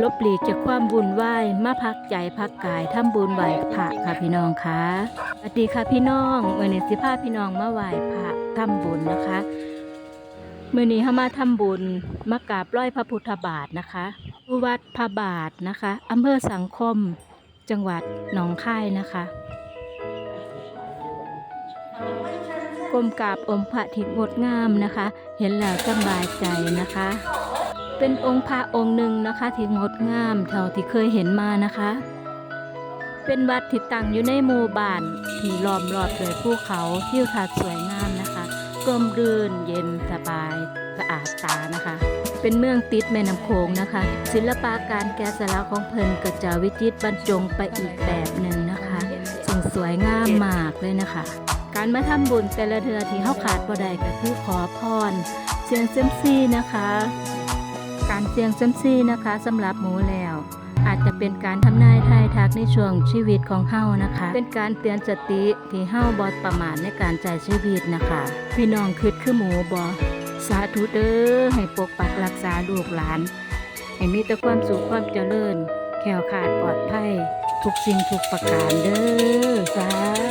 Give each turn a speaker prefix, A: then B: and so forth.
A: ลบหลีกจากความบุญไหวายมาพักใจพักกายทำบุญไหวพระค่ะพี่น้องคะสวัสดีค่ะพี่น้องเมื่อนี้สิพาพี่น้องมาไหวพระทำบุญนะคะเมื่อนี้เฮามาทำบุญมากราบร้อยพระพุทธบาทนะคะที่วัดพระบาทนะคะอำเภอสังคม จังหวัดหนองคายนะคะกรมกราบอมพระที่งดงามนะคะ เห็นแล้วสบายใจนะคะ เป็นองค์พระองค์หนึ่งนะคะที่งดงามเท่าที่เคยเห็นมานะคะ เป็นวัดที่ตั้งอยู่ในหมู่บ้านที่ล้อมรอบด้วยภูเขาทิวทัศน์สวยงามนะคะร่มรื่นเย็นสบายสะอาดตานะคะ เป็นเมืองติดแม่น้ำโขงนะคะ ศิลปะการแกะสลักของเพลินก็จะวิจิตรบรรจงไปอีกแบบหนึ่งนะคะซึ่งสวยงามมากเลยนะคะ การมาทำบุญแต่ละเทือที่เข้าขาดบ่ได้ก็คือขอพรเสียงเซมซี่นะคะ การเสี่ยงเซยมซี่นะคะสำหรับหมูแล้ว อาจจะเป็นการทำนายทายทักในช่วงชีวิตของเฮานะคะ เป็นการเตือนสติที่เฮาบอดประมาทในการใช้ชีวิตนะคะ พี่น้องคิดคือหมูบอสาธุเด้อให้ปกปักรักษาลูกหลาน ให้มีแต่ความสุขความเจริญ แขวขาดปลอดภัยทุกสิ่งทุกประการเด้อสาธุ